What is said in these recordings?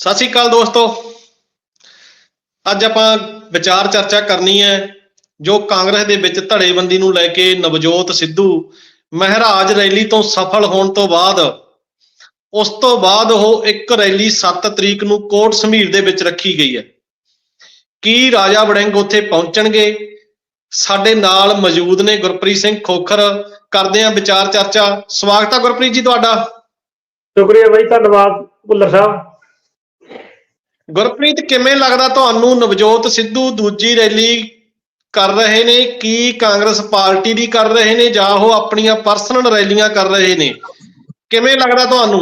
ਸਤਿ ਸ਼੍ਰੀ ਅਕਾਲ ਦੋਸਤੋ। ਅੱਜ ਆਪਾਂ ਵਿਚਾਰ ਚਰਚਾ ਕਰਨੀ ਹੈ, ਜੋ ਕਾਂਗਰਸ ਦੇ ਵਿੱਚ ਧੜੇਬੰਦੀ ਨੂੰ ਲੈ ਕੇ ਨਵਜੋਤ ਸਿੱਧੂ ਮਹਿਰਾਜ ਰੈਲੀ ਤੋਂ ਸਫਲ ਹੋਣ ਤੋਂ ਬਾਅਦ, ਉਸ ਤੋਂ ਬਾਅਦ ਉਹ ਇੱਕ ਰੈਲੀ 7 ਤਰੀਕ ਨੂੰ ਕੋਟ ਸਮੀਰ ਦੇ ਵਿੱਚ ਰੱਖੀ ਗਈ ਹੈ। ਕੀ ਰਾਜਾ ਵੜਿੰਗ ਉੱਥੇ ਪਹੁੰਚਣਗੇ? ਸਾਡੇ ਨਾਲ ਮੌਜੂਦ ਨੇ ਗੁਰਪ੍ਰੀਤ ਸਿੰਘ ਖੋਖਰ। ਕਰਦੇ ਹਾਂ ਵਿਚਾਰ ਚਰਚਾ। ਸਵਾਗਤ ਹੈ ਗੁਰਪ੍ਰੀਤ ਜੀ ਤੁਹਾਡਾ। ਸ਼ੁਕਰੀਆ ਬਾਈ, ਧੰਨਵਾਦ ਭੁੱਲਰ ਸਾਹਿਬ। ਗੁਰਪ੍ਰੀਤ ਕਿਵੇਂ ਲੱਗਦਾ ਤੁਹਾਨੂੰ ਨਵਜੋਤ ਸਿੱਧੂ ਦੂਜੀ ਰੈਲੀ ਕਰ ਰਹੇ ਨੇ ਕੀ ਕਾਂਗਰਸ ਪਾਰਟੀ ਦੀ ਕਰ ਰਹੇ ਨੇ ਜਾਂ ਉਹ ਆਪਣੀਆਂ ਪਰਸਨਲ ਰੈਲੀਆਂ ਕਰ ਰਹੇ ਨੇ ਕਿਵੇਂ ਲੱਗਦਾ ਤੁਹਾਨੂੰ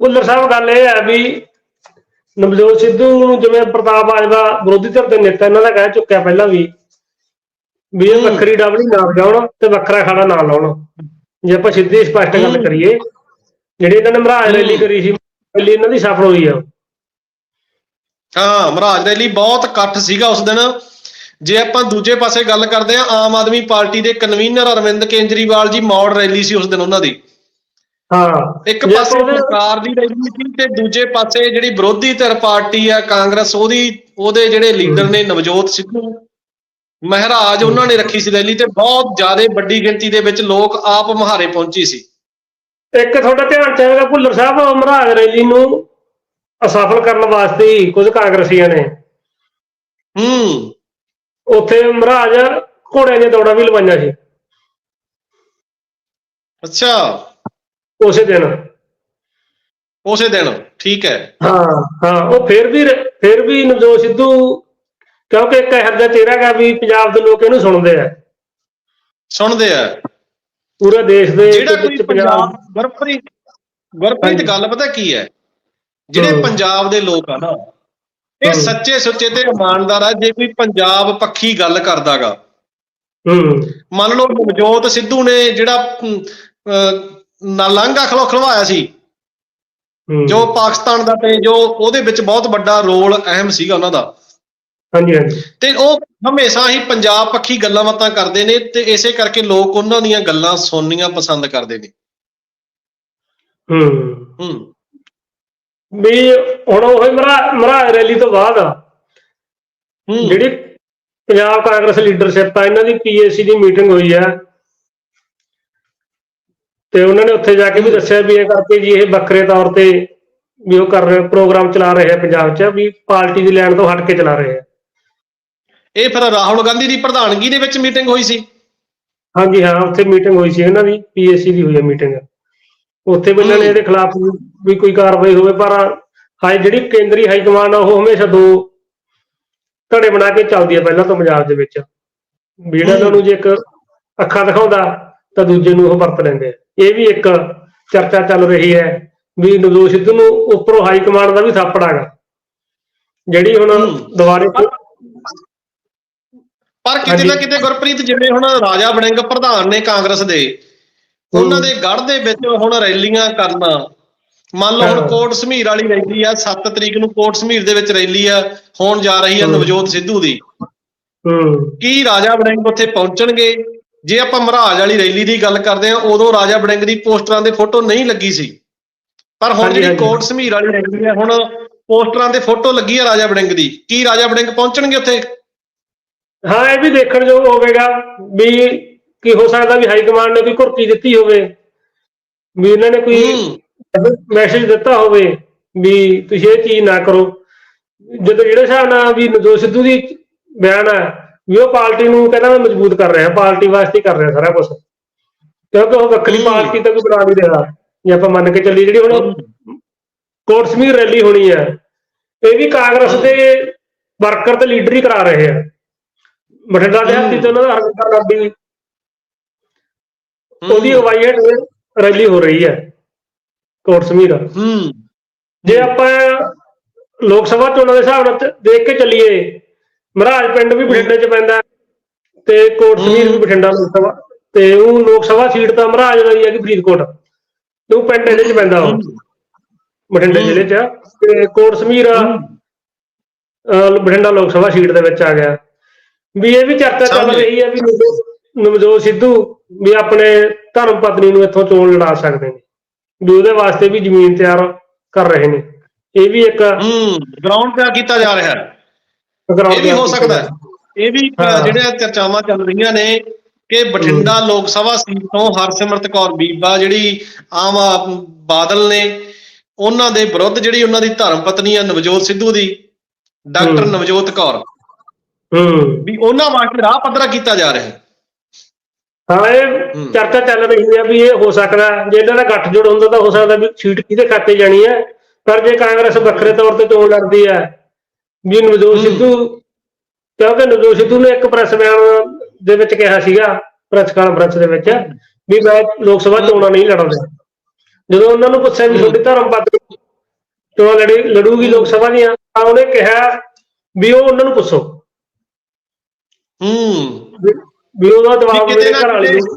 ਭੁੱਲਰ ਸਾਹਿਬ ਗੱਲ ਇਹ ਹੈ ਵੀ ਨਵਜੋਤ ਸਿੱਧੂ ਨੂੰ ਜਿਵੇਂ ਪ੍ਰਤਾਪ ਬਾਜਵਾ ਵਿਰੋਧੀ ਧਿਰ ਦੇ ਨੇਤਾ ਇਹਨਾਂ ਦਾ ਕਹਿ ਚੁੱਕਿਆ ਪਹਿਲਾਂ ਵੀ ਵੀ ਇਹ। ਵੱਖਰੀ ਡਬਲੀ ਨਾ ਵਜਾਉਣ ਤੇ ਵੱਖਰਾ ਖਾੜਾ ਨਾ ਲਾਉਣ ਜੇ ਆਪਾਂ ਸਿੱਧੀ ਸਪਸ਼ਟ ਗੱਲ। ਕਰੀਏ ਜਿਹੜੀ ਇਹਨਾਂ ਨੇ ਮਹਾਰਾਜ ਰੈਲੀ। ਕਰੀ ਸੀ ਰੈਲੀ ਇਹਨਾਂ ਦੀ ਸਫਲ ਹੋਈ ਆ। ਹਾਂ ਮਹਾਰਾਜ ਰੈਲੀ ਬਹੁਤ ਇਕੱਠ ਸੀਗਾ ਉਸ ਦਿਨ। ਜੇ ਆਪਾਂ ਦੂਜੇ ਪਾਸੇ ਗੱਲ ਕਰਦੇ ਆ ਆਮ ਆਦਮੀ ਪਾਰਟੀ ਦੇ ਕਨਵੀਨਰ ਅਰਵਿੰਦ ਕੇਜਰੀਵਾਲ ਜੀ ਮੌੜ ਰੈਲੀ ਸੀ ਉਸ ਦਿਨ ਉਹਨਾਂ ਦੀ। ਹਾਂ। ਇੱਕ ਪਾਸੇ ਸਰਕਾਰ ਦੀ ਰੈਲੀ ਸੀ ਤੇ ਦੂਜੇ ਪਾਸੇ ਜਿਹੜੀ ਵਿਰੋਧੀ ਧਿਰ ਪਾਰਟੀ ਆ ਕਾਂਗਰਸ ਉਹਦੀ ਉਹਦੇ ਜਿਹੜੇ ਲੀਡਰ ਨੇ ਨਵਜੋਤ ਸਿੱਧੂ ਮਹਾਰਾਜ ਉਹਨਾਂ ਨੇ ਰੱਖੀ ਸੀ ਰੈਲੀ ਤੇ ਬਹੁਤ ਜ਼ਿਆਦਾ ਵੱਡੀ ਗਿਣਤੀ ਦੇ ਵਿੱਚ ਲੋਕ ਆਪ ਮਹਾਰੇ ਪਹੁੰਚੀ ਸੀ। ਇੱਕ ਤੁਹਾਡਾ ਧਿਆਨ ਚਾਹੀਦਾ ਭੁੱਲਰ ਸਾਹਿਬ ਮਹਾਰਾਜ ਰੈਲੀ ਨੂੰ ਅਸਫਲ ਕਰਨ ਵਾਸਤੇ ਹੀ ਕੁਝ ਕਾਂਗਰਸੀਆਂ ਨੇ। ਹੂੰ। ਉੱਥੇ ਮਹਾਰਾਜ ਘੋੜਿਆਂ ਦੀਆਂ ਦੌੜਾਂ ਵੀ ਲਵਾਈਆਂ ਸੀ। ਅੱਛਾ। ਉਸੇ ਦਿਨ। ਉਸੇ ਦਿਨ ਠੀਕ ਹੈ। ਹਾਂ ਹਾਂ ਉਹ ਫਿਰ ਵੀ ਫਿਰ ਵੀ ਨਵਜੋਤ ਸਿੱਧੂ ਕਿਉਂਕਿ ਇੱਕ ਇਹੋ ਜਿਹਾ ਚਿਹਰਾ ਹੈਗਾ ਵੀ ਪੰਜਾਬ ਦੇ ਲੋਕ ਇਹਨੂੰ ਸੁਣਦੇ ਆ। ਸੁਣਦੇ ਆ। ਪੂਰੇ ਦੇਸ਼ ਦੇ ਜਿਹੜਾ ਕੋਈ ਪੰਜਾਬ ਗੁਰਪ੍ਰੀਤ ਗੁਰਪ੍ਰੀਤ। ਗੱਲ ਪਤਾ ਕੀ ਹੈ ਜਿਹੜੇ। ਪੰਜਾਬ ਦੇ ਲੋਕ ਆ ਨਾ ਇਹ। ਸੱਚੇ ਸੁੱਚੇ ਤੇ ਇਮਾਨਦਾਰ ਆ ਜੇ ਕੋਈ ਪੰਜਾਬ ਪੱਖੀ ਗੱਲ ਕਰਦਾਗਾ ਹੂੰ ਮੰਨ ਲਓ ਨਵਜੋਤ ਸਿੱਧੂ ਨੇ ਜਿਹੜਾ ਅਹ, ਨਾਲੰਗਾ ਖਲੋ ਖਲਵਾਇਆ ਸੀ। ਜੋ ਪਾਕਿਸਤਾਨ ਦਾ ਤੇ ਜੋ ਉਹਦੇ ਵਿੱਚ ਬਹੁਤ ਵੱਡਾ ਰੋਲ ਅਹਿਮ ਸੀਗਾ ਉਹਨਾਂ ਦਾ ਹਾਂਜੀ ਹਾਂਜੀ। ਤੇ ਉਹ ਹਮੇਸ਼ਾ ਹੀ ਪੰਜਾਬ ਪੱਖੀ ਗੱਲਾਂ ਬਾਤਾਂ ਕਰਦੇ ਨੇ ਤੇ ਇਸੇ ਕਰਕੇ ਲੋਕ ਉਹਨਾਂ ਦੀਆਂ ਗੱਲਾਂ ਸੁਣਨੀਆਂ ਪਸੰਦ ਕਰਦੇ ਨੇ। ਹੂੰ। ਹੂੰ। ਵੀ ਹੁਣ ਉਹ ਮਰਾ ਮਹਾਰਾਜ ਰੈਲੀ ਤੋਂ ਬਾਅਦ ਜਿਹੜੀ ਪੰਜਾਬ ਕਾਂਗਰਸ ਲੀਡਰਸ਼ਿਪ ਆ ਇਹਨਾਂ ਦੀ ਪੀਏਸੀ ਦੀ ਮੀਟਿੰਗ ਹੋਈ ਆ। ਤੇ ਉਹਨਾਂ ਨੇ ਉੱਥੇ ਜਾ ਕੇ ਵੀ ਦੱਸਿਆ ਵੀ ਇਹ ਕਰਕੇ ਜੀ ਇਹ ਵੱਖਰੇ ਤੌਰ ਤੇ ਵੀ ਉਹ ਕਰ ਰਹੇ ਪ੍ਰੋਗਰਾਮ ਚਲਾ ਰਹੇ ਆ ਪੰਜਾਬ 'ਚ ਵੀ ਪਾਰਟੀ ਦੀ ਲੈਣ ਤੋਂ ਹਟ ਕੇ ਚਲਾ ਰਹੇ ਆ। ਇਹ ਫਿਰ ਰਾਹੁਲ ਗਾਂਧੀ ਦੀ ਪ੍ਰਧਾਨਗੀ ਦੇ ਵਿੱਚ ਮੀਟਿੰਗ ਹੋਈ ਸੀ। ਹਾਂਜੀ ਹਾਂ ਉੱਥੇ ਮੀਟਿੰਗ ਹੋਈ ਸੀ ਇਹਨਾਂ ਦੀ ਪੀਏਸੀ ਦੀ ਹੋਈ ਹੈ ਮੀਟਿੰਗ ਉੱਥੇ ਵੀ ਇਹਨਾਂ ਨੇ। ਇਹਦੇ ਖਿਲਾਫ ਵੀ ਕੋਈ ਕਾਰਵਾਈ ਹੋਵੇ ਪਰ ਹਾਈ ਜਿਹੜੀ ਕੇਂਦਰੀ ਹਾਈ ਕਮਾਂਡ ਆ ਉਹ ਹਮੇਸ਼ਾ ਦੋ ਧੜੇ ਬਣਾ ਕੇ ਚੱਲਦੀ ਹੈ ਪਹਿਲਾਂ ਤੋਂ ਪੰਜਾਬ ਦੇ ਵਿੱਚ। ਜਿਹੜਾ ਇਹਨਾਂ ਨੂੰ ਜੇ ਇੱਕ ਅੱਖਾਂ ਦਿਖਾਉਂਦਾ ਤਾਂ ਦੂਜੇ ਨੂੰ ਉਹ ਵਰਤ ਲੈਂਦੇ ਆ। ਇਹ ਵੀ ਇੱਕ ਚਰਚਾ ਚੱਲ ਰਹੀ ਹੈ ਵੀ ਨਵਜੋਤ ਸਿੱਧੂ ਨੂੰ ਉੱਪਰੋਂ ਹਾਈ ਕਮਾਂਡ ਦਾ ਵੀ ਥਾਪੜ ਜਿਹੜੀ ਹੁਣ। ਦੁਬਾਰੇ ਪਰ ਕਿਤੇ ਨਾ। ਕਿਤੇ ਗੁਰਪ੍ਰੀਤ ਜਿਵੇਂ ਹੁਣ ਰਾਜਾ ਵੜਿੰਗ ਪ੍ਰਧਾਨ ਨੇ ਕਾਂਗਰਸ ਦੇ ਉਹਨਾਂ ਦੇ ਗੜ੍ਹ ਦੇ ਵਿੱਚ ਹੁਣ ਰੈਲੀਆਂ ਕਰਨਾ ਮੰਨ ਲਓ ਹੁਣ। ਕੋਟ ਸਮੀਰ ਵਾਲੀ ਰੈਲੀ ਆ 7 ਤਰੀਕ ਨੂੰ ਕੋਟ ਸਮੀਰ ਦੇ ਵਿੱਚ ਰੈਲੀ ਆ ਹੋਣ ਜਾ ਰਹੀ ਆ। ਨਵਜੋਤ ਸਿੱਧੂ ਦੀ ਹੂੰ ਕੀ ਰਾਜਾ ਵੜਿੰਗ ਉੱਥੇ ਪਹੁੰਚਣਗੇ ਜੇ ਆਪਾਂ ਮਹਾਰਾਜ ਵਾਲੀ ਰੈਲੀ ਦੀ ਗੱਲ ਕਰਦੇ ਆ ਉਦੋਂ ਰਾਜਾ ਵੜਿੰਗ ਦੀ ਪੋਸਟਰਾਂ ਦੇ ਫੋਟੋ ਨਹੀਂ ਲੱਗੀ ਸੀ ਪਰ ਹੁਣ ਜਿਹੜੀ। ਕੋਟ ਸਮੀਰ ਵਾਲੀ ਰੈਲੀ ਆ ਹੁਣ ਪੋਸਟਰਾਂ ਦੇ ਫੋਟੋ ਲੱਗੀ ਆ ਰਾਜਾ ਵੜਿੰਗ ਦੀ ਕੀ ਰਾਜਾ ਵੜਿੰਗ ਪਹੁੰਚਣਗੇ ਉੱਥੇ ਹਾਂ ਇਹ ਵੀ ਦੇਖਣ ਯੋਗ ਹੋਵੇਗਾ ਵੀ ਕੀ ਹੋ ਸਕਦਾ ਵੀ ਹਾਈ ਕਮਾਂਡ ਨੇ ਕੋਈ ਕੁਰਕੀ ਦਿੱਤੀ ਹੋਵੇ ਵੀ ਇਹਨਾਂ ਨੇ ਕੋਈ ਮੈਸੇਜ ਦਿੱਤਾ ਹੋਵੇ ਵੀ ਤੁਸੀਂ ਇਹ ਚੀਜ਼ ਨਾ ਕਰੋ। ਜਦੋਂ ਜਿਹੜੇ ਹਿਸਾਬ ਨਾਲ ਵੀ ਨਵਜੋਤ ਸਿੱਧੂ ਦੀ ਬਿਆਨ ਹੈ ਵੀ ਉਹ ਪਾਰਟੀ ਨੂੰ ਕਹਿੰਦਾ ਮੈਂ ਮਜ਼ਬੂਤ ਕਰ ਰਿਹਾ ਪਾਰਟੀ ਵਾਸਤੇ ਕਰ ਰਿਹਾ ਸਾਰਾ ਕੁਝ ਕਿਉਂਕਿ ਉਹ ਵੱਖਰੀ। ਪਾਰਟੀ ਤਾਂ ਕੋਈ ਬਣਾ ਨਹੀਂ ਰਿਹਾ ਜੇ ਆਪਾਂ ਮੰਨ ਕੇ ਚੱਲੀ ਜਿਹੜੀ ਹੁਣ ਕੋਟ ਸਮੀਰ ਰੈਲੀ ਹੋਣੀ ਹੈ ਇਹ ਵੀ ਕਾਂਗਰਸ ਦੇ ਵਰਕਰ ਤੇ ਲੀਡਰ ਹੀ ਕਰਾ ਰਹੇ ਆ। ਬਠਿੰਡਾ ਦੇ ਹੱਥੀ ਤੇ ਉਹਨਾਂ ਦਾ ਹਰਮਿੰਦਰ ਲਾਡੀ ਉਹਦੀ ਅਗਵਾਈ ਹੇਠ ਰੈਲੀ ਹੋ ਰਹੀ ਹੈ ਕੋਟ ਸਮੀਰ। ਹੂੰ। ਜੇ ਆਪਾਂ ਲੋਕ ਸਭਾ ਚੋਣਾਂ ਦੇ ਹਿਸਾਬ ਨਾਲ ਦੇਖ ਕੇ ਚੱਲੀਏ ਮਹਾਰਾਜ ਪਿੰਡ ਵੀ ਬਠਿੰਡੇ 'ਚ ਪੈਂਦਾ ਤੇ ਕੋਟ ਸਮੀਰ ਵੀ ਬਠਿੰਡਾ ਲੋਕ ਸਭਾ ਤੇ ਉਹ ਲੋਕ ਸਭਾ ਸੀਟ ਤਾਂ ਮਹਾਰਾਜ ਦਾ ਹੀ ਹੈ ਕਿ ਫਰੀਦਕੋਟ ਉਹ ਪਿੰਡ ਇਹਦੇ 'ਚ ਪੈਂਦਾ ਉਹ ਬਠਿੰਡੇ। ਜ਼ਿਲ੍ਹੇ 'ਚ। ਤੇ ਕੋਟ ਸਮੀਰ ਬਠਿੰਡਾ ਲੋਕ ਸਭਾ ਸੀਟ ਦੇ ਵਿੱਚ ਆ ਗਿਆ। ਵੀ ਇਹ ਵੀ ਚਰਚਾ ਚੱਲ। ਰਹੀ ਹੈ ਵੀ ਨਵਜੋਤ- ਸਿੱਧੂ ਵੀ ਆਪਣੇ ਧਰਮ ਪਤਨੀ ਨੂੰ ਇੱਥੋਂ ਚੋਣ ਲੜਾ ਸਕਦੇ ਨੇ। ਵੀ ਉਹਦੇ ਵਾਸਤੇ ਵੀ ਜ਼ਮੀਨ ਤਿਆਰ ਕਰ ਰਹੇ ਨੇ। ਇਹ ਵੀ ਇੱਕ ਹੂੰ ਗਰਾਊਂਡ ਤੇ ਕੀਤਾ ਜਾ ਰਿਹਾ। ਹੈ ਇਹ ਵੀ ਹੋ ਸਕਦਾ ਹੈ। ਇਹ ਵੀ। ਜਿਹੜੀਆਂ ਚਰਚਾਵਾਂ ਚੱਲ ਰਹੀਆਂ ਨੇ ਕਿ ਬਠਿੰਡਾ ਲੋਕ ਸਭਾ ਸੀਟ ਤੋਂ ਹਰਸਿਮਰਤ ਕੌਰ ਬੀਬਾ ਜਿਹੜੀ ਆਮ ਬਾਦਲ ਨੇ ਉਹਨਾਂ ਦੇ ਵਿਰੁੱਧ ਜਿਹੜੀ ਉਹਨਾਂ ਦੀ ਧਰਮ ਪਤਨੀ ਆ ਨਵਜੋਤ ਸਿੱਧੂ ਦੀ ਡਾਕਟਰ। ਨਵਜੋਤ ਕੌਰ। ਹੂੰ ਵੀ ਉਹਨਾਂ ਵਾਸਤੇ ਰਾਹ ਪੱਧਰਾ ਕੀਤਾ ਜਾ ਰਿਹਾ ਹੈ ਹਾਂ ਇਹ। ਚਰਚਾ ਚੱਲ ਰਹੀ ਹੈ ਵੀ ਇਹ ਹੋ ਸਕਦਾ ਜੇ ਇਹਨਾਂ ਦਾ ਗੱਠਜੋੜ ਹੁੰਦਾ ਤਾਂ ਹੋ ਸਕਦਾ ਵੀ ਸੀਟ ਕਿਹਦੇ ਖਾਤੇ ਜਾਣੀ ਹੈ ਪਰ ਜੇ ਕਾਂਗਰਸ ਵੱਖਰੇ ਤੌਰ ਤੇ ਚੋਣ ਲੜਦੀ ਹੈ ਵੀ ਨਵਜੋਤ। ਸਿੱਧੂ ਕਿਉਂਕਿ ਨਵਜੋਤ ਸਿੱਧੂ ਨੇ ਇੱਕ ਪ੍ਰੈਸ ਬਿਆਨ ਦੇ ਵਿੱਚ ਕਿਹਾ ਸੀਗਾ ਪ੍ਰੈਸ ਕਾਨਫਰੰਸ ਦੇ ਵਿੱਚ ਵੀ ਮੈਂ ਲੋਕ ਸਭਾ ਚੋਣਾਂ ਨਹੀਂ ਲੜਾਉਂਦਾ ਜਦੋਂ ਉਹਨਾਂ ਨੂੰ ਪੁੱਛਿਆ ਵੀ। ਤੁਹਾਡੀ ਧਰਮ ਪਤਨੀ ਚੋਣਾਂ ਲੜੀ ਲੜੂਗੀ ਲੋਕ ਸਭਾ ਦੀਆਂ ਤਾਂ ਉਹਨੇ ਕਿਹਾ ਵੀ ਉਹ ਉਹਨਾਂ ਨੂੰ ਪੁੱਛੋ ਹੂੰ। ਵੀ- ਉਹਦਾ ਜਵਾਬ ਕਿਤੇ ਮੇਰੇ ਨਾ ਘਰ ਵਾਲੀ ਕਿਤੇ- ਨੂੰ।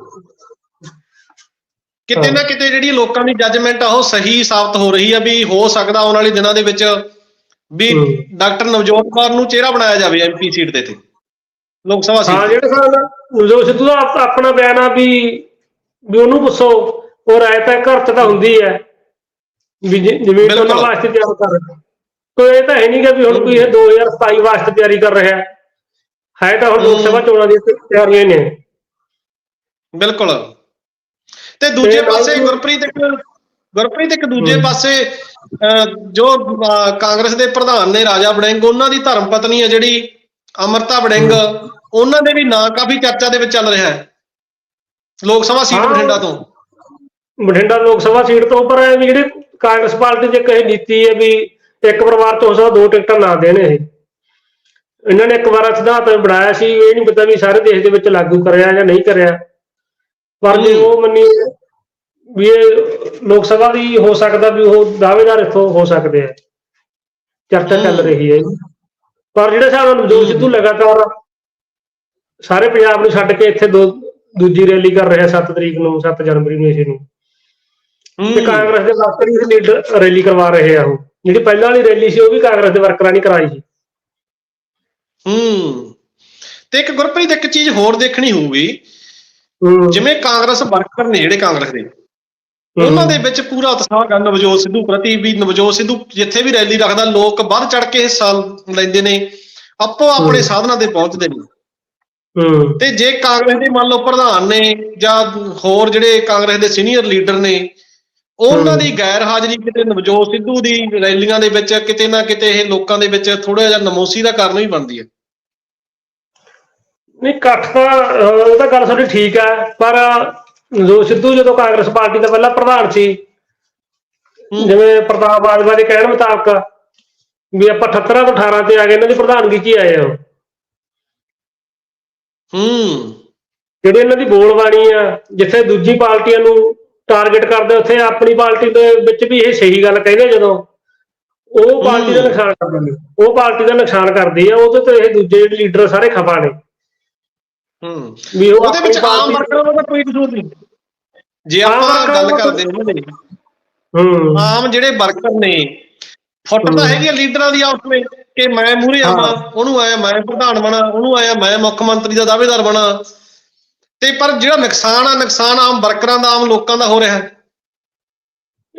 ਕਿਤੇ ਨਾ ਕਿਤੇ ਜਿਹੜੀ ਲੋਕਾਂ ਦੀ ਜੱਜਮੈਂਟ ਆ ਉਹ ਸਹੀ ਸਾਬਤ ਹੋ ਰਹੀ ਆ ਵੀ ਹੋ ਸਕਦਾ ਆਉਣ ਵਾਲੇ ਦਿਨਾਂ ਦੇ ਵਿੱਚ ਵੀ ਹੂੰ। ਡਾਕਟਰ ਨਵਜੋਤ ਕੌਰ ਨੂੰ ਚਿਹਰਾ ਬਣਾਇਆ ਜਾਵੇ ਐਮਪੀ ਸੀਟ ਦੇ ਤੇ। ਲੋਕ ਸਭਾ ਹਾਂ ਸੀਟ ਤੇ। ਜਿਹੜੇ ਸਾਲ ਜੋ ਸਿੱਧੂ ਦਾ ਆਪ- ਆਪਣਾ ਬਿਆਨ ਆ ਵੀ ਵੀ ਉਹਨੂੰ ਪੁੱਛੋ ਉਹ ਰਾਇ ਤਾਂ ਘਰ ਤਾਂ ਹੁੰਦੀ ਹੈ। ਵੀ ਜਿਵੇਂ। ਉਹਨਾਂ ਵਾਸਤੇ ਤਿਆਰ ਕਰ ਰਿਹਾ ਕੋਈ ਇਹ ਤਾਂ ਹੈ ਨਹੀਂਗਾ ਵੀ ਹੁਣ ਕੋਈ ਇਹ 2027 ਵਾਸਤੇ ਤਿਆਰੀ ਕਰ ਰਿਹਾ। ਹੈ ਹੈ ਤਾਂ ਹੁਣ ਲੋਕ। ਸਭਾ ਚੋਣਾਂ ਦੀਆਂ ਤਿਆਰੀਆਂ ਨੇ ਬਿਲਕੁਲ ਤੇ ਦੂਜੇ ਪਾਸੇ ਗੁਰਪ੍ਰੀਤ ਇੱਕ ਗੁਰਪ੍ਰੀਤ ਇੱਕ ਦੂਜੇ। ਪਾਸੇ ਜੋ ਕਾਂਗਰਸ ਦੇ ਪ੍ਰਧਾਨ ਨੇ ਰਾਜਾ ਵੜਿੰਗ ਉਹਨਾਂ ਦੀ ਧਰਮ ਪਤਨੀ ਹੈ ਜਿਹੜੀ ਅਮਰਤਾ ਵੜਿੰਗ ਉਹਨਾਂ ਦੇ ਵੀ ਨਾਂ ਕਾਫੀ ਚਰਚਾ ਦੇ ਵਿੱਚ ਚੱਲ ਰਿਹਾ ਹੈ ਲੋਕ ਸਭਾ ਸੀਟ। ਬਠਿੰਡਾ ਤੋਂ ਬਠਿੰਡਾ ਲੋਕ ਸਭਾ ਸੀਟ ਤੋਂ ਵੀ ਜਿਹੜੀ ਕਾਂਗਰਸ ਪਾਰਟੀ ਦੀ ਇੱਕ ਇਹ ਨੀਤੀ ਹੈ ਵੀ ਇੱਕ ਪਰਿਵਾਰ ਤੋਂ ਹੋ ਸਕਦਾ ਦੋ ਟਿਕਟਾਂ ਨਾ ਦੇਣ ਇਹ ਇਹਨਾਂ ਨੇ ਇੱਕ ਵਾਰ ਸਿਧਾਂਤ ਬਣਾਇਆ ਸੀ ਇਹ ਨਹੀਂ ਪਤਾ ਵੀ ਸਾਰੇ ਦੇਸ਼ ਦੇ ਵਿੱਚ ਲਾਗੂ ਕਰਿਆ ਜਾਂ ਨਹੀਂ ਕਰਿਆ ਪਰ ਜੇ। ਉਹ ਮੰਨੀ ਵੀ ਇਹ ਲੋਕ ਸਭਾ ਦੀ ਹੋ ਸਕਦਾ ਵੀ ਉਹ ਦਾਅਵੇਦਾਰ ਇੱਥੋਂ ਹੋ ਸਕਦੇ ਆ ਚਰਚਾ ਚੱਲ। ਰਹੀ ਹੈ ਪਰ ਜਿਹੜੇ ਨਾਲ ਨਵਜੋਤ ਸਿੱਧੂ ਲਗਾਤਾਰ ਸਾਰੇ ਪੰਜਾਬ ਨੂੰ ਛੱਡ ਕੇ ਇੱਥੇ ਦੋ ਦੂਜੀ ਰੈਲੀ ਕਰ ਰਿਹਾ 7 ਤਰੀਕ ਨੂੰ 7 ਜਨਵਰੀ ਨੂੰ ਇਸੇ ਨੂੰ ਤੇ। ਕਾਂਗਰਸ ਦੇ ਵਰਕਰ ਹੀ ਲੀਡਰ ਰੈਲੀ ਕਰਵਾ ਰਹੇ ਆ ਉਹ ਜਿਹੜੀ ਪਹਿਲਾਂ ਵਾਲੀ ਰੈਲੀ ਸੀ ਉਹ ਵੀ ਕਾਂਗਰਸ ਦੇ ਵਰਕਰਾਂ ਨੇ ਕਰਾਈ ਸੀ ਹੂੰ। ਤੇ ਇੱਕ ਗੁਰਪ੍ਰੀਤ ਇੱਕ ਚੀਜ਼ ਹੋਰ ਦੇਖਣੀ ਹੋਊਗੀ। ਜਿਵੇਂ ਕਾਂਗਰਸ ਵਰਕਰ ਨੇ ਜਿਹੜੇ ਕਾਂਗਰਸ ਦੇ ਉਹਨਾਂ ਦੇ ਵਿੱਚ ਪੂਰਾ ਉਤਸ਼ਾਹ ਹੈ ਨਵਜੋਤ ਸਿੱਧੂ ਪ੍ਰਤੀ ਵੀ ਨਵਜੋਤ ਸਿੱਧੂ ਜਿੱਥੇ ਵੀ ਰੈਲੀ ਰੱਖਦਾ ਲੋਕ ਵੱਧ ਚੜ ਕੇ ਹਿੱਸਾ ਲੈਂਦੇ ਨੇ ਆਪੋ ਆਪਣੇ। ਸਾਧਨਾਂ ਤੇ ਪਹੁੰਚਦੇ ਨੇ। ਤੇ ਜੇ ਕਾਂਗਰਸ ਦੇ ਮੰਨ ਲਓ ਪ੍ਰਧਾਨ ਨੇ ਜਾਂ ਹੋਰ ਜਿਹੜੇ ਕਾਂਗਰਸ ਦੇ ਸੀਨੀਅਰ ਲੀਡਰ ਨੇ ਉਹਨਾਂ। ਦੀ ਗੈਰ ਹਾਜ਼ਰੀ ਕਿਤੇ ਨਵਜੋਤ ਸਿੱਧੂ ਦੀ ਰੈਲੀਆਂ ਦੇ ਵਿੱਚ ਕਿਤੇ ਨਾ ਕਿਤੇ ਇਹ ਲੋਕਾਂ ਦੇ ਵਿੱਚ ਥੋੜਾ ਜਿਹਾ ਨਮੋਸੀ ਦਾ ਕਾਰਨ ਵੀ ਬਣਦੀ ਹੈ। ਨਹੀਂ ਇਕੱਠ ਤਾਂ ਅਹ, ਉਹ ਤਾਂ ਗੱਲ ਤੁਹਾਡੀ ਠੀਕ ਹੈ ਪਰ ਜੋ ਸਿੱਧੂ ਜਦੋਂ ਕਾਂਗਰਸ ਪਾਰਟੀ ਦਾ ਪਹਿਲਾ ਪ੍ਰਧਾਨ ਸੀ। ਜਿਵੇਂ ਪ੍ਰਤਾਪ ਬਾਜਵਾ ਦੇ ਕਹਿਣ ਮੁਤਾਬਕ ਵੀ ਆਪਾਂ 78 ਤੋਂ 18 ਤੇ ਆ ਗਏ ਇਹਨਾਂ ਦੀ ਪ੍ਰਧਾਨਗੀ 'ਚ ਹੀ ਆਏ ਆ। ਹੂੰ ਜਿਹੜੀ ਇਹਨਾਂ ਦੀ ਬੋਲਬਾਣੀ ਆ ਜਿੱਥੇ ਦੂਜੀ ਪਾਰਟੀਆਂ ਨੂੰ ਟਾਰਗੇਟ ਕਰਦੇ ਉੱਥੇ ਆਪਣੀ ਪਾਰਟੀ ਦੇ ਵਿੱਚ ਵੀ ਇਹ ਸਹੀ ਗੱਲ ਕਹਿੰਦੇ ਜਦੋਂ ਉਹ ਪਾਰਟੀ ਦਾ। ਨੁਕਸਾਨ ਕਰਦੇ ਨੇ ਉਹ ਪਾਰਟੀ ਦਾ ਨੁਕਸਾਨ ਕਰਦੀ ਆ ਉਹਦੇ ਤੇ ਇਹ ਦੂਜੇ ਜਿਹੜੇ ਲੀਡਰ ਸਾਰੇ ਖਪਾ ਨੇ ਹੂੰ। ਵੀ ਉਹ ਉਹਦੇ ਵਿੱਚ ਆਮ ਵਰਕਰਾਂ ਦਾ ਕੋਈ ਕਸੂਰ ਨਹੀਂ। ਜੇ ਆਪਾਂ ਗੱਲ ਕਰਦੇ ਹਾਂ ਹੂੰ। ਆਮ ਜਿਹੜੇ ਵਰਕਰ ਨੇ ਫੁੱਟ ਤਾਂ ਹੂੰ। ਹੈਗੀ ਆ ਲੀਡਰਾਂ ਦੀ ਆਪਸ ਵਿੱਚ ਕਿ ਮੈਂ ਮੂਹਰੇ। ਆਵਾਂ ਉਹਨੂੰ ਆਇਆ ਮੈਂ ਪ੍ਰਧਾਨ ਬਣਾ ਉਹਨੂੰ ਆਇਆ ਮੈਂ ਮੁੱਖ ਮੰਤਰੀ ਦਾ ਦਾਅਵੇਦਾਰ ਬਣਾ। ਤੇ ਪਰ ਜਿਹੜਾ ਨੁਕਸਾਨ ਆ ਨੁਕਸਾਨ ਆਮ ਵਰਕਰਾਂ ਦਾ ਆਮ ਲੋਕਾਂ ਦਾ ਹੋ ਰਿਹਾ ਹੈ।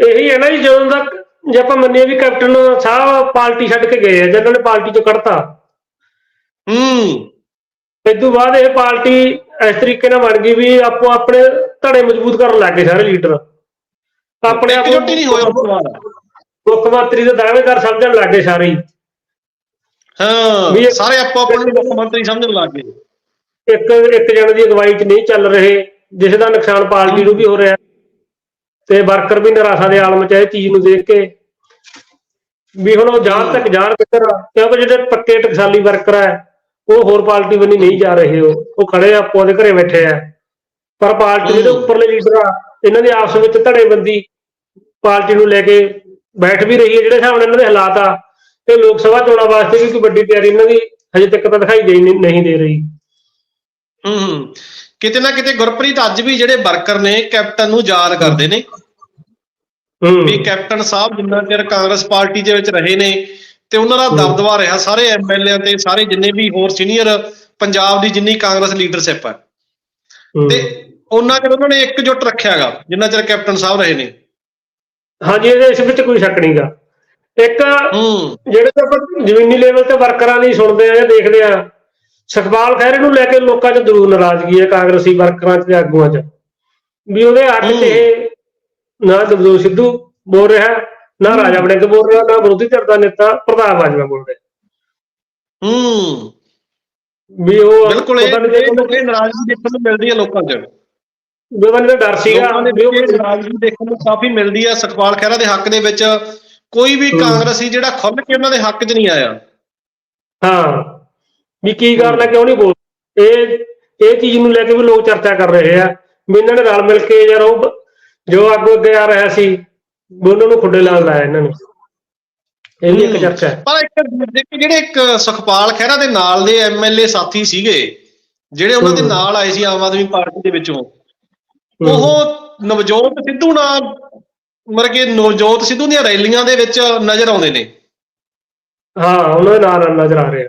ਇਹੀ ਹੈ ਨਾ ਜੀ ਜਦੋਂ ਤੱਕ ਜੇ ਆਪਾਂ ਮੰਨੀਏ ਵੀ ਕੈਪਟਨ ਸਾਹਿਬ ਪਾਰਟੀ ਛੱਡ ਕੇ ਗਏ ਆ ਜਦੋਂ ਨੇ ਪਾਰਟੀ ਚੋਂ ਕੱਢਤਾ। ਹੂੰ। ਇਸ ਤੋਂ ਬਾਅਦ ਇਹ ਪਾਰਟੀ ਇਸ ਤਰੀਕੇ ਨਾਲ ਬਣ ਗਈ ਵੀ ਆਪੋ ਆਪਣੇ ਧੜੇ ਮਜ਼ਬੂਤ ਕਰਨ ਲੱਗ ਗਏ ਸਾਰੇ ਲੀਡਰ। ਆਪਣੇ ਆਪ ਨੂੰ ਨਹੀਂ ਹੋਏ ਮੁੱਖ ਮੰਤਰੀ ਦੇ ਦਾਅਵੇਦਾਰ ਸਮਝਣ ਲੱਗ ਗਏ ਸਾਰੇ ਹੀ। ਹਾਂ ਸਾਰੇ ਆਪੋ ਆਪਣੇ ਮੁੱਖ ਮੰਤਰੀ ਸਮਝਣ ਲੱਗ ਗਏ। ਇੱਕ ਇੱਕ ਜਣੇ ਦੀ ਅਗਵਾਈ 'ਚ ਨਹੀਂ ਚੱਲ ਰਹੇ ਜਿਸ ਦਾ ਨੁਕਸਾਨ ਪਾਰਟੀ ਨੂੰ ਵੀ ਹੋ ਰਿਹਾ। ਤੇ ਵਰਕਰ ਵੀ ਨਿਰਾਸ਼ਾ ਦੇ ਆਲਮ 'ਚ ਇਹ ਚੀਜ਼ ਨੂੰ ਦੇਖ ਕੇ। ਵੀ ਹੁਣ ਉਹ ਜਾਣ ਤੱਕ ਜਾਣ ਕਿੱਧਰ? ਕਿਉਂਕਿ ਜਿਹੜੇ ਪੱਕੇ ਟਕਸਾਲੀ ਵਰਕਰ ਆ ਉਹ ਹੋਰ ਪਾਰਟੀ ਬੰਨੀ ਨਹੀਂ ਜਾ ਰਹੇ ਉਹ। ਉਹ ਖੜੇ ਆ, ਆਪੋ ਦੇ ਘਰੇ ਬੈਠੇ ਆ। ਪਰ ਪਾਰਟੀ ਦੇ ਹੂੰ। ਉੱਪਰਲੇ ਲੀਡਰ ਆ ਇਹਨਾਂ ਦੇ ਆਪਸ ਵਿੱਚ ਧੜੇਬੰਦੀ ਪਾਰਟੀ ਨੂੰ ਲੈ ਕੇ ਬੈਠ ਵੀ ਰਹੀ ਹੈ। ਜਿਹੜੇ ਹਿਸਾਬ ਨਾਲ ਇਹਨਾਂ ਦੇ ਹਾਲਾਤ ਆ ਤੇ ਲੋਕ ਸਭਾ ਚੋਣਾਂ ਵਾਸਤੇ ਵੀ ਕੋਈ ਵੱਡੀ ਤਿਆਰੀ ਇਹਨਾਂ ਦੀ ਹਜੇ ਤੱਕ ਤਾਂ ਦਿਖਾਈ ਦੇ ਨਹੀਂ ਦੇ ਰਹੀ। ਹੂੰ ਹੂੰ। ਕਿਤੇ ਨਾ ਕਿਤੇ ਗੁਰਪ੍ਰੀਤ ਅੱਜ ਵੀ ਜਿਹੜੇ ਵਰਕਰ ਨੇ ਕੈਪਟਨ ਨੂੰ ਯਾਦ ਕਰਦੇ ਨੇ। ਹੂੰ। ਵੀ ਕੈਪਟਨ ਸਾਹਿਬ ਜਿੰਨਾ ਚਿਰ ਕਾਂਗਰਸ ਪਾਰਟੀ ਦੇ ਵਿੱਚ ਰਹੇ ਨੇ ਤੇ ਉਹਨਾਂ ਦਾ। ਦਬਦਬਾ ਰਿਹਾ ਸਾਰੇ ਐਮਐਲਏ ਤੇ ਸਾਰੇ ਜਿੰਨੇ ਵੀ ਹੋਰ ਸੀਨੀਅਰ ਪੰਜਾਬ ਦੀ ਜਿੰਨੀ ਕਾਂਗਰਸ ਲੀਡਰਸ਼ਿਪ ਹੈ। ਤੇ ਉਹਨਾਂ ਚਿਰ ਉਹਨਾਂ ਨੇ ਇਕਜੁੱਟ ਰੱਖਿਆਗਾ ਜਿੰਨਾ ਚਿਰ ਕੈਪਟਨ ਸਾਹਿਬ ਰਹੇ ਨੇ ਹਾਂਜੀ ਇਹਦੇ ਇਸ ਵਿੱਚ ਕੋਈ ਸ਼ੱਕ ਨਹੀਂਗਾ ਇੱਕ ਜਿਹੜੇ ਤਾਂ ਜ਼ਮੀਨੀ ਲੈਵਲ ਤੇ ਵਰਕਰਾਂ ਦੀ ਸੁਣਦੇ ਆ ਜਾਂ ਦੇਖਦੇ ਆ ਸੁਖਪਾਲ ਖਹਿਰੇ ਨੂੰ ਲੈ ਕੇ ਲੋਕਾਂ 'ਚ ਜ਼ਰੂਰ ਨਾਰਾਜ਼ਗੀ ਹੈ ਕਾਂਗਰਸੀ ਵਰਕਰਾਂ 'ਚ ਤੇ ਆਗੂਆਂ 'ਚ ਵੀ ਉਹਦੇ ਹੂੰ। ਇਹ ਨਾ ਦਬਦੋ ਸਿੱਧੂ ਬੋਲ ਰਿਹਾ ਨਾ ਰਾਜਾ ਵੜਿੰਗ ਬੋਲ ਰਿਹਾ ਨਾ ਵਿਰੋਧੀ ਧਿਰ ਦਾ ਨੇਤਾ ਪ੍ਰਧਾਨ ਬਾਜਵਾ ਬੋਲ ਰਿਹਾ। ਹੂੰ। ਵੀ ਉਹ ਬਿਲਕੁਲ ਇਹ ਨਾਰਾਜ਼ਗੀ ਦੇਖਣ ਨੂੰ ਮਿਲਦੀ ਹੈ ਲੋਕਾਂ 'ਚ। ਉਹਦਾ ਨਹੀਂ ਡਰ ਸੀਗਾ। ਦੇ ਵੀ ਉਹ ਨਾਰਾਜ਼ਗੀ ਦੇਖਣ ਨੂੰ ਕਾਫੀ ਮਿਲਦੀ ਹੈ ਸੁਖਪਾਲ ਖਹਿਰਾ ਦੇ ਹੱਕ ਦੇ ਵਿੱਚ। ਕੋਈ ਵੀ। ਕਾਂਗਰਸੀ ਜਿਹੜਾ ਖੁੱਲ ਕੇ ਉਹਨਾਂ ਦੇ ਹੱਕ 'ਚ ਨਹੀਂ ਆਇਆ। ਹਾਂ। ਵੀ ਕੀ ਗੱਲ ਹੈ ਕਿਉਂ ਨਹੀਂ ਬੋਲ ਇਹ ਇਹ ਚੀਜ਼ ਨੂੰ ਲੈ ਕੇ ਵੀ ਲੋਕ ਚਰਚਾ ਕਰ ਰਹੇ ਆ। ਵੀ ਇਹਨਾਂ ਨੇ ਰਲ ਮਿਲ ਕੇ ਯਾਰ ਉਹ ਜੋ ਅੱਗੇ ਅੱਗੇ ਆ ਰਿਹਾ ਸੀ ਵੀ ਉਹਨਾਂ ਨੂੰ ਖੁੱਡੇ ਲਾਲ ਲਾਇਆ ਇਹਨਾਂ ਨੇ ਇਹ ਵੀ ਇੱਕ। ਚਰਚਾ ਹੈ ਪਰ ਇੱਕ ਦੇਖੋ ਜਿਹੜੇ ਇੱਕ ਸੁਖਪਾਲ ਖਹਿਰਾ ਦੇ ਨਾਲ ਦੇ ਐਮਐਲਏ ਸਾਥੀ ਸੀਗੇ ਜਿਹੜੇ ਉਹਨਾਂ ਦੇ। ਨਾਲ ਆਏ ਸੀ ਆਮ ਆਦਮੀ ਪਾਰਟੀ ਦੇ ਵਿੱਚੋਂ। ਉਹ ਨਵਜੋਤ ਸਿੱਧੂ ਨਾਲ ਮਰ ਕੇ ਨਵਜੋਤ ਸਿੱਧੂ ਦੀਆਂ ਰੈਲੀਆਂ ਦੇ ਵਿੱਚ ਨਜ਼ਰ ਆਉਂਦੇ ਨੇ ਹਾਂ ਉਹਨਾਂ ਦੇ ਨਾਲ ਨਜ਼ਰ ਆ ਰਹੇ ਆ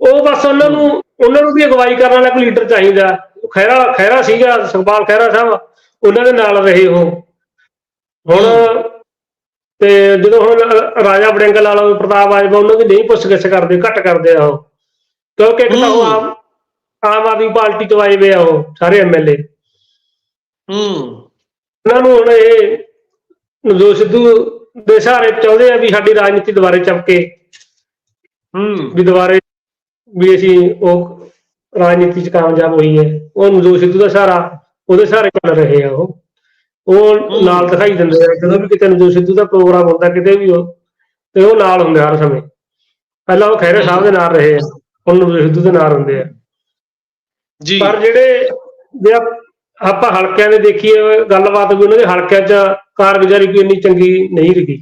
ਉਹ ਬਸ ਉਹਨਾਂ ਨੂੰ ਉਹਨਾਂ ਨੂੰ ਵੀ ਅਗਵਾਈ ਕਰਨ ਵਾਲਾ ਕੋਈ ਲੀਡਰ ਚਾਹੀਦਾ ਖੈਰਾ ਖੈਰਾ ਸੀਗਾ ਸੁਖਪਾਲ ਖੈਰਾ ਸਾਹਿਬ ਉਹਨਾਂ ਦੇ ਨਾਲ ਰਹੇ ਉਹ ਹੁਣ ਤੇ ਜਦੋਂ ਹੁਣ ਰਾਜਾ ਵੜਿੰਗ ਲਾਲੋ ਪ੍ਰਤਾਪ ਆਜਵਾ ਉਹਨਾਂ ਦੀ ਨਹੀਂ ਪੁੱਛ ਗਿੱਛ ਕਰਦੇ ਘੱਟ ਕਰਦੇ ਆ ਉਹ। ਕਿਉਂਕਿ ਇੱਕ ਤਾਂ ਉਹ। ਆਮ ਆਮ ਆਦਮੀ ਪਾਰਟੀ ਤੋਂ ਆਏ ਵੇ ਆ ਉਹ ਸਾਰੇ ਐਮਐਲਏ ਹੂੰ। ਉਹਨਾਂ ਨੂੰ ਹੁਣ ਇਹ ਨਵਜੋਤ ਸਿੱਧੂ ਦੇ ਸਹਾਰੇ ਚਾਹੁੰਦੇ ਆ ਵੀ ਸਾਡੀ ਰਾਜਨੀਤੀ ਦੁਬਾਰੇ ਚਮਕੇ। ਹੂੰ। ਵੀ ਦੁਬਾਰੇ ਵੀ ਅਸੀਂ ਉਹ ਰਾਜਨੀਤੀ 'ਚ ਕਾਮਯਾਬ ਹੋਈ ਹੈ ਉਹ ਨਵਜੋਤ ਸਿੱਧੂ ਦਾ ਸਹਾਰਾ ਉਹਦੇ ਸਹਾਰੇ ਚੱਲ ਰਹੇ ਆ ਉਹ। ਉਹ ਨਾਲ ਦਿਖਾਈ ਦਿੰਦੇ ਆ ਜਦੋਂ ਵੀ ਕਿਤੇ ਨਵਜੋਤ ਸਿੱਧੂ ਦਾ ਪ੍ਰੋਗਰਾਮ ਹੁੰਦਾ ਕਿਤੇ ਵੀ ਉਹ ਤੇ ਉਹ ਨਾਲ ਹੁੰਦੇ ਹਰ ਸਮੇਂ। ਪਹਿਲਾਂ ਉਹ ਖੈਰੇ ਸਾਹਿਬ ਦੇ ਨਾਲ ਰਹੇ ਆ ਹੁਣ ਨਵਜੋਤ ਸਿੱਧੂ ਦੇ ਨਾਲ ਹੁੰਦੇ ਆ। ਜੀ। ਪਰ ਜਿਹੜੇ ਜੇ ਆਪ- ਹਲਕਿਆਂ ਦੇ ਦੇਖੀਏ ਗੱਲਬਾਤ ਵੀ ਉਹਨਾਂ ਦੇ ਹਲਕਿਆਂ 'ਚ ਕਾਰਗੁਜ਼ਾਰੀ ਕੋਈ ਇੰਨੀ ਚੰਗੀ ਨਹੀਂ ਰਹੀ।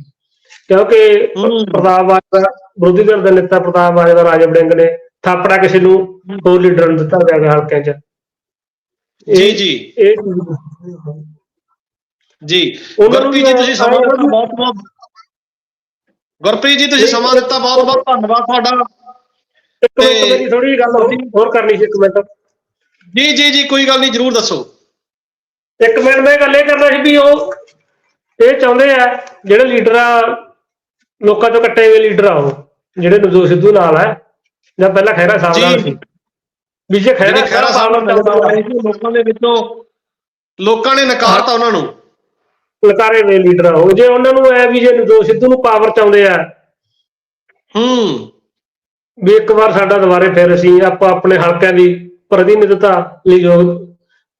ਕਿਉਂਕਿ। ਪ੍ਰਤਾਪ ਬਾਜਵਾ ਵਿਰੋਧੀ ਧਿਰ ਦਾ ਨੇਤਾ ਪ੍ਰਤਾਪ ਬਾਜਵਾ ਰਾਜਾ ਵੜਿੰਗ ਨੇ ਥਾਪੜਾ ਕਿਸੇ ਨੂੰ ਹੋਰ ਲੀਡਰ ਨੂੰ ਦਿੱਤਾ ਗਿਆ ਹਲਕਿਆਂ 'ਚ। ਜੀ ਜੀ। ਇਹ ਜੀ। ਗੁਰਪ੍ਰੀਤ ਜੀ ਤੁਸੀਂ ਸਮਾਂ ਦਿੱਤਾ ਬਹੁਤ ਬਹੁਤ। ਗੁਰਪ੍ਰੀਤ ਜੀ ਤੁਸੀਂ ਸਮਾਂ ਦਿੱਤਾ ਬਹੁਤ ਬਹੁਤ। ਧੰਨਵਾਦ ਤੁਹਾਡਾ। ਇੱਕ ਮਿੰਟ ਮੇਰੀ ਥੋੜੀ ਗੱਲ ਹੋਰ- ਹੋਰ ਕਰਨੀ ਸੀ ਇੱਕ ਮਿੰਟ। ਜੀ ਜੀ ਜੀ ਕੋਈ ਗੱਲ ਨਹੀਂ ਜਰੂਰ ਦੱਸੋ। ਇੱਕ ਮਿੰਟ ਮੈਂ ਗੱਲ ਇਹ ਕਰਨਾ ਸੀ ਵੀ ਉਹ ਇਹ ਚਾਹੁੰਦੇ ਆ ਜਿਹੜੇ ਲੀਡਰ ਆ ਲੋਕਾਂ ਤੋਂ ਕੱਟੇ ਹੋਏ ਲੀਡਰ ਆ ਉਹ ਜਿਹੜੇ ਨਵਜੋਤ ਸਿੱਧੂ ਨਾਲ ਆ ਜਾਂ ਪਹਿਲਾਂ ਖਹਿਰਾ ਸਾਹਿਬ ਨਾਲ। ਸੀ। ਵੀ ਜੇ ਖਹਿਰਾ ਸਾਹਿਬ ਨਾਲ ਲੋਕਾਂ ਦੇ ਵਿੱਚੋਂ ਲੋਕਾਂ ਨੇ ਨਕਾਰਤਾ ਉਹਨਾਂ ਨੂੰ। ਲਕਾਰੇ ਹੋਏ ਲੀਡਰ ਆ ਉਹ। ਜੇ ਉਹਨਾਂ ਨੂੰ ਐ ਵੀ ਜੇ ਨਵਜੋਤ ਸਿੱਧੂ ਨੂੰ ਪਾਵਰ ਚਾਹੁੰਦੇ ਆ ਹੂੰ। ਵੀ ਇੱਕ ਵਾਰ ਸਾਡਾ ਦੁਬਾਰੇ ਫਿਰ ਅਸੀਂ ਆਪਾਂ ਆਪਣੇ ਹਲਕਿਆਂ ਦੀ ਪ੍ਰਤੀਨਿਧਤਾ ਲਈ ਯੋਗ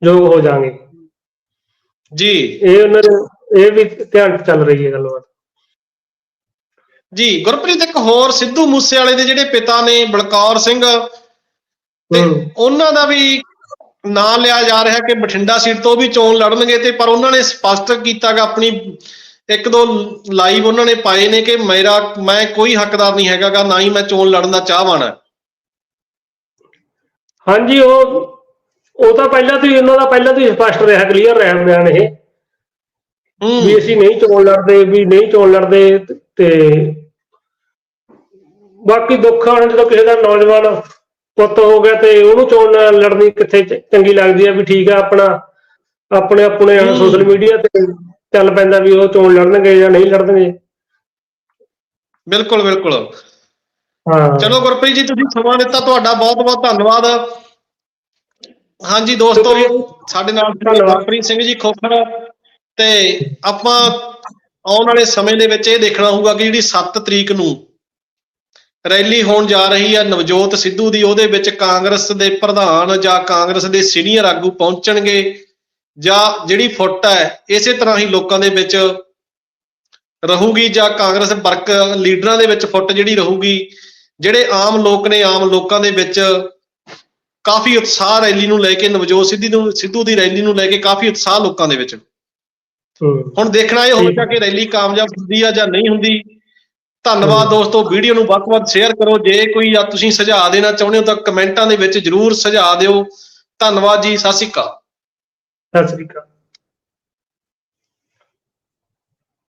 ਯੋਗ ਹੋ ਜਾਾਂਗੇ ਜੀ। ਇਹ ਉਹਨਾਂ ਦੇ ਇਹ ਵੀ ਧਿਆਨ ਚੱਲ ਰਹੀ ਹੈ ਗੱਲਬਾਤ। ਜੀ ਗੁਰਪ੍ਰੀਤ ਇੱਕ ਹੋਰ ਸਿੱਧੂ ਮੂਸੇਵਾਲੇ ਦੇ ਜਿਹੜੇ ਪਿਤਾ ਨੇ ਬਲਕੌਰ ਸਿੰਘ ਤੇ ਹੂੰ। ਉਹਨਾਂ ਦਾ ਵੀ ਨਾਂ ਲਿਆ ਜਾ ਰਿਹਾ ਕਿ ਬਠਿੰਡਾ ਸੀਟ ਤੋਂ ਵੀ ਚੋਣ ਲੜਨਗੇ ਤੇ ਪਰ ਉਹਨਾਂ ਨੇ ਸਪਸ਼ਟ ਕੀਤਾਗਾ ਆਪਣੀ ਇੱਕ ਦੋ ਲਾਈਵ ਉਹਨਾਂ ਨੇ ਪਾਏ ਨੇ ਕਿ ਮੇਰਾ ਮੈਂ ਕੋਈ ਹੱਕਦਾਰ ਨਹੀਂ ਹੈਗਾਗਾ ਨਾ ਹੀ ਮੈਂ ਚੋਣ ਲੜਨ ਦਾ ਚਾਹਵਾਨ ਹਾਂ। ਹਾਂਜੀ ਉਹ ਉਹ ਤਾਂ ਪਹਿਲਾਂ ਤੋਂ ਹੀ ਉਹਨਾਂ ਦਾ ਪਹਿਲਾਂ ਤੋਂ ਹੀ ਸਪਸ਼ਟ ਰਿਹਾ ਕਲੀਅਰ ਰਿਹਾ ਬਿਆਨ ਇਹ। ਵੀ ਅਸੀਂ ਨਹੀਂ ਚੋਣ ਲੜਦੇ ਵੀ ਨਹੀਂ ਚੋਣ ਲੜਦੇ ਤੇ ਬਾਕੀ ਦੁੱਖ ਆਣ ਜਦੋਂ ਕਿਸੇ ਦਾ ਨੌਜਵਾਨ ਪੁੱਤ ਹੋ ਗਿਆ ਤੇ ਉਹਨੂੰ ਚੋਣ ਲੜਨੀ ਕਿੱਥੇ ਚ- ਚੰਗੀ ਲੱਗਦੀ ਹੈ ਵੀ ਠੀਕ ਆ ਆਪਣਾ ਆਪਣੇ ਆਪਣੇ। ਸੋਸ਼ਲ ਮੀਡੀਆ ਤੇ ਚੱਲ ਪੈਂਦਾ ਵੀ ਉਹ ਚੋਣ ਲੜਨਗੇ ਜਾਂ ਨਹੀਂ ਲੜਨਗੇ। ਬਿਲਕੁਲ ਬਿਲਕੁਲ। ਹਾਂ। ਚਲੋ ਗੁਰਪ੍ਰੀਤ ਜੀ ਤੁਸੀਂ ਸਮਾਂ ਦਿੱਤਾ ਤੁਹਾਡਾ ਬਹੁਤ ਬਹੁਤ ਧੰਨਵਾਦ। ਹਾਂਜੀ ਦੋਸਤੋ ਸਾਡੇ ਨਾਲ ਸੀ ਧੰਨਵਾਦ। ਗੁਰਪ੍ਰੀਤ ਸਿੰਘ ਜੀ ਖੋਖਰ ਤੇ ਆਪਾਂ ਆਉਣ ਵਾਲੇ ਸਮੇਂ ਦੇ ਵਿੱਚ ਇਹ ਦੇਖਣਾ ਹੋਊਗਾ ਕਿ ਜਿਹੜੀ 7 ਤਰੀਕ ਨੂੰ ਰੈਲੀ ਹੋਣ ਜਾ ਰਹੀ ਹੈ ਨਵਜੋਤ ਸਿੱਧੂ ਦੀ ਉਹਦੇ ਵਿੱਚ ਕਾਂਗਰਸ ਦੇ ਪ੍ਰਧਾਨ ਜਾਂ ਕਾਂਗਰਸ ਦੇ ਸੀਨੀਅਰ ਆਗੂ ਪਹੁੰਚਣਗੇ ਜਾਂ ਜਿਹੜੀ ਫੁੱਟ ਹੈ ਇਸੇ ਤਰ੍ਹਾਂ ਹੀ ਲੋਕਾਂ ਦੇ ਵਿੱਚ ਰਹੂਗੀ ਜਾਂ ਕਾਂਗਰਸ ਵਰਕ ਲੀਡਰਾਂ ਦੇ ਵਿੱਚ ਫੁੱਟ ਜਿਹੜੀ ਰਹੂਗੀ ਜਿਹੜੇ ਆਮ ਲੋਕ ਨੇ ਆਮ ਲੋਕਾਂ ਦੇ ਵਿੱਚ ਕਾਫੀ ਉਤਸ਼ਾਹ ਰੈਲੀ ਨੂੰ ਲੈ ਕੇ ਨਵਜੋਤ ਸਿੱਧੂ ਨੂੰ ਸਿੱਧੂ ਦੀ ਰੈਲੀ ਨੂੰ ਲੈ ਕੇ ਕਾਫੀ ਉਤਸ਼ਾਹ ਲੋਕਾਂ ਦੇ ਵਿੱਚ। ਹੁਣ ਦੇਖਣਾ ਇਹ ਹੋਵੇਗਾ ਕਿ ਰੈਲੀ ਕਾਮਯਾਬ ਹੁੰਦੀ ਆ ਜਾਂ ਨਹੀਂ ਹੁੰਦੀ ਧੰਨਵਾਦ ਦੋਸਤੋ ਵੀਡੀਓ ਨੂੰ ਵੱਧ ਤੋਂ ਵੱਧ ਸ਼ੇਅਰ ਕਰੋ। ਜੇ ਕੋਈ ਜਾਂ ਤੁਸੀਂ ਸੁਝਾਅ ਦੇਣਾ ਚਾਹੁੰਦੇ ਹੋ ਤਾਂ ਕਮੈਂਟਾਂ ਦੇ ਵਿੱਚ ਜਰੂਰ ਸੁਝਾਅ ਦਿਓ। ਧੰਨਵਾਦ ਜੀ ਸਤਿ ਸ਼੍ਰੀ ਅਕਾਲ। ਸਤਿ ਸ੍ਰੀ ਅਕਾਲ।